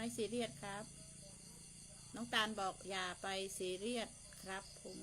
ไม่ซีเรียสครับ น้องตาลบอกอย่าไปซีเรียสครับผม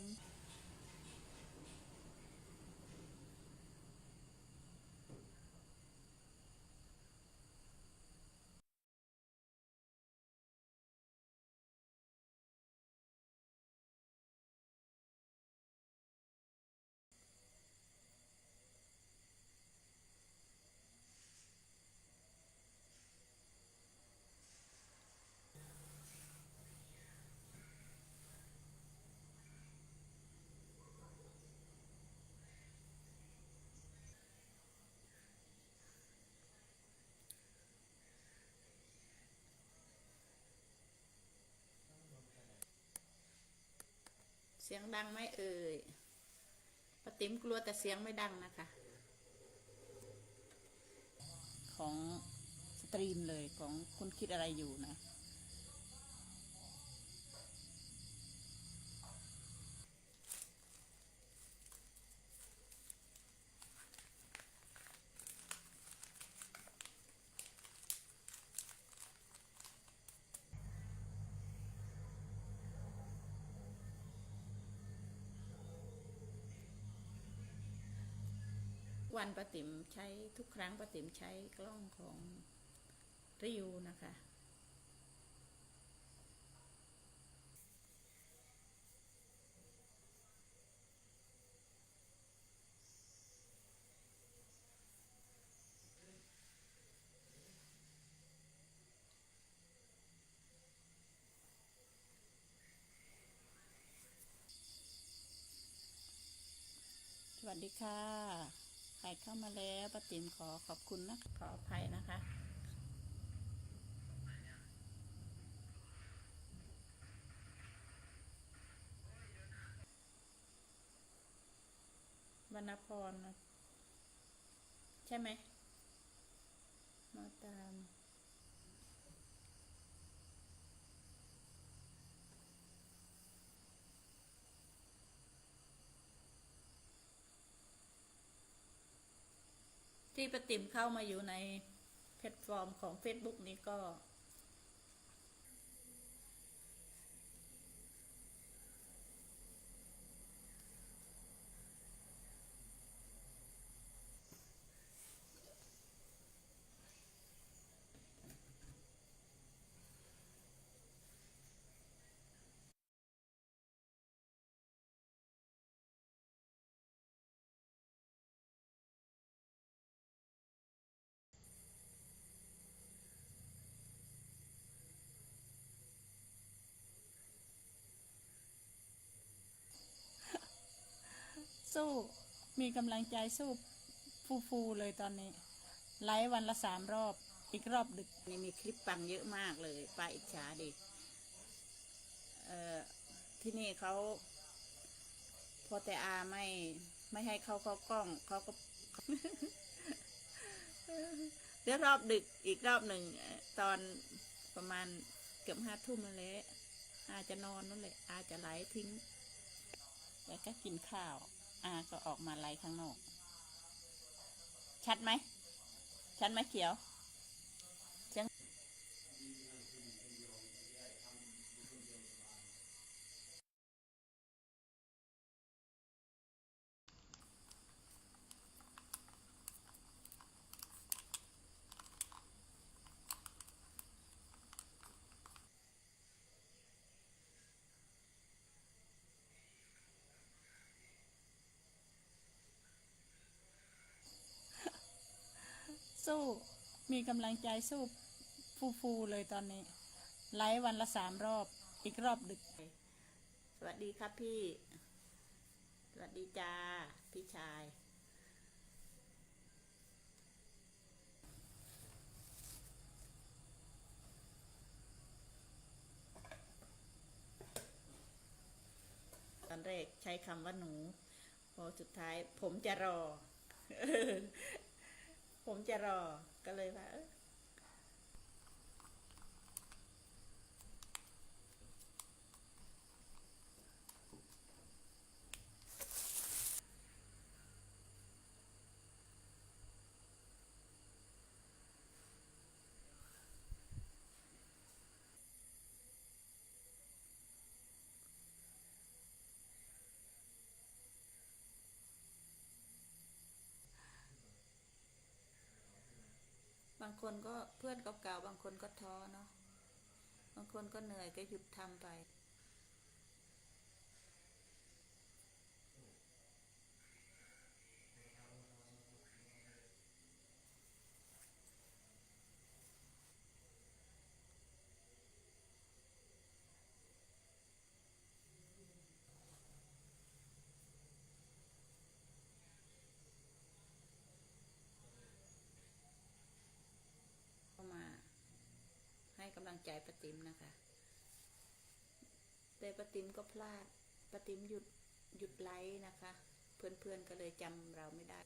เสียงดังไหมเอ่ยปติ๋มกลัวแต่เสียงไม่ดังนะคะ ของสตรีมเลยของคุณคิดอะไรอยู่นะ วันป้าติ๋มใช้ทุกครั้งป้าติ๋มใช้กล้องของริวนะคะสวัสดีค่ะ รเข้ามาแล้วป้าติ๋มขอขอบคุณนะขออภัยนะคะวรรณพร ใช่ไหม มาตาม ที่ประติมเข้ามาอยู่ในแพลตฟอร์มของ Facebook นี้ก็ สู้มีกำลังใจสู้ฟูๆเลยตอนนี้ ไลฟ์วันละสามรอบ อีกรอบดึกนี่มีคลิปปังเยอะมากเลยป้าอิจฉาดิเอ่อที่นี่เขาพอแต่อาไม่ไม่ให้เขาเข้ากล้องเขาก็เดี๋ยวรอบดึกอีกรอบหนึ่งตอนประมาณเกือบห้าทุ่มนั่นแหละอาจะนอนนั่นแหละอาจะไหลทิ้ง แล้วก็กินข้าว อาก็ออกมาไล่ข้างนอก ชัดไหม ชัดไหมเขียว สู้ มีกำลังใจสู้ฟูๆเลยตอนนี้ ไลฟ์วันละสามรอบ อีกรอบดึก สวัสดีครับพี่ สวัสดีจ้า พี่ชาย ตอนแรกใช้คำว่าหนู พอสุดท้ายผมจะรอ ผมจะรอก็เลยว่าางคนก็เพื่อนเก่าๆบางคนก็ท้อเนาะบางคนก็เหนื่อยก็หยุดทำไป กำลังใจป้าติ๋มนะคะ แต่ป้าติ๋มก็พลาดป้าติ๋มหยุดหยุดไลฟ์นะคะ เพื่อนๆก็เลยจำเราไม่ได้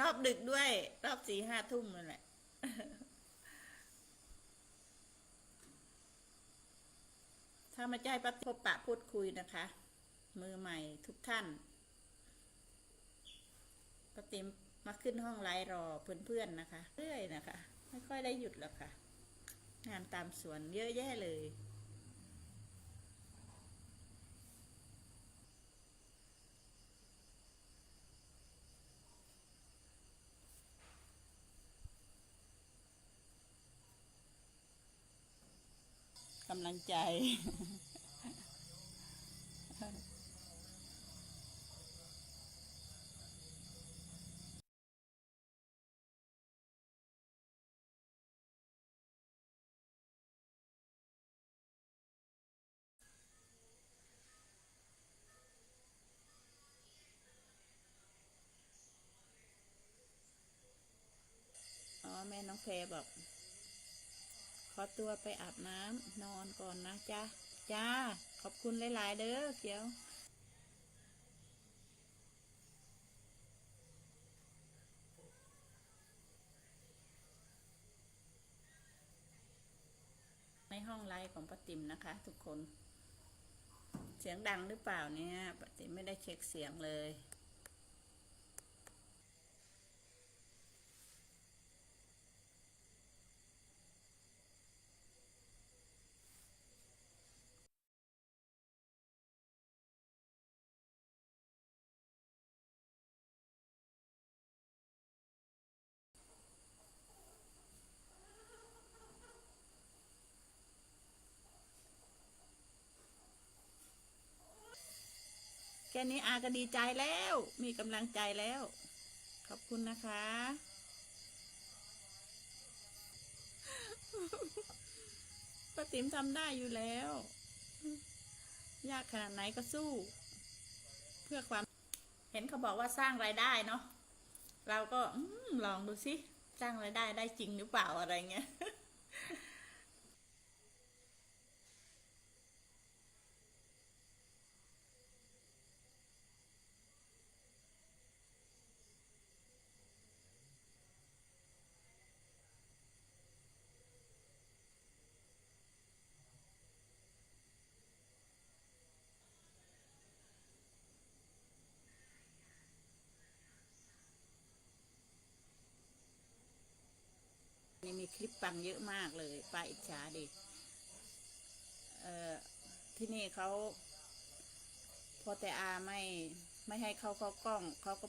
รอบดึกด้วย รอบสี่ห้าทุ่มนั่นแหละถ้ามาใจปะพบปะพูดคุยนะคะ มือใหม่ทุกท่าน ติมมาขึ้นห้องไลน์รอเพื่อนๆนะคะ เรื่อยนะคะ ไม่ค่อยได้หยุดหรอกค่ะ งานตามสวนเยอะแยะเลย กำลังใจ แม่น้องแพรบอก ขอตัวไปอาบน้ำนอนก่อนนะจ้าจ้า ขอบคุณหลาย ๆ เด้อเขียวในห้องไลฟ์ของป้าติ๋มนะคะ ทุกคน เสียงดังหรือเปล่าเนี่ยป้าติ๋มไม่ได้เช็คเสียงเลย ค่นี้อาก็ดีใจแล้ว มีกำลังใจแล้ว ขอบคุณนะคะ ป้าติ๋มทำได้อยู่แล้ว ยากขนาดไหนก็สู้ เพื่อความ เห็นเขาบอกว่าสร้างรายได้เนาะ เราก็ลองดูสิ สร้างรายได้ได้จริงหรือเปล่าอะไรเงี้ย นี่มีคลิปปังเยอะมากเลยป้าอิจฉาดิเอ่อที่นี่เขาพอแต่อาไม่ไม่ให้เขาเข้ากล้องเขาก็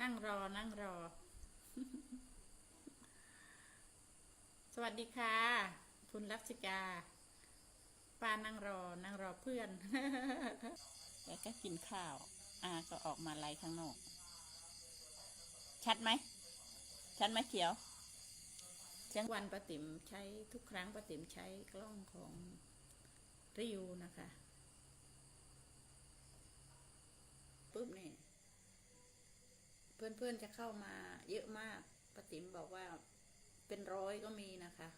นั่งรอ นั่งรอ สวัสดีค่ะ คุณลักษิกา ป้านั่งรอ นั่งรอเพื่อน แล้วก็กินข้าวอาก็ออกมาไล่ข้างนอก ชัดไหม ชัดไหมเขียวเชียงวันประติ๋มใช้ทุกครั้งประติ๋มใช้กล้องของริวนะคะปุ๊บนี่เพื่อนๆจะเข้ามาเยอะมากประติ๋มบอกว่าเป็นร้อยก็มีนะคะ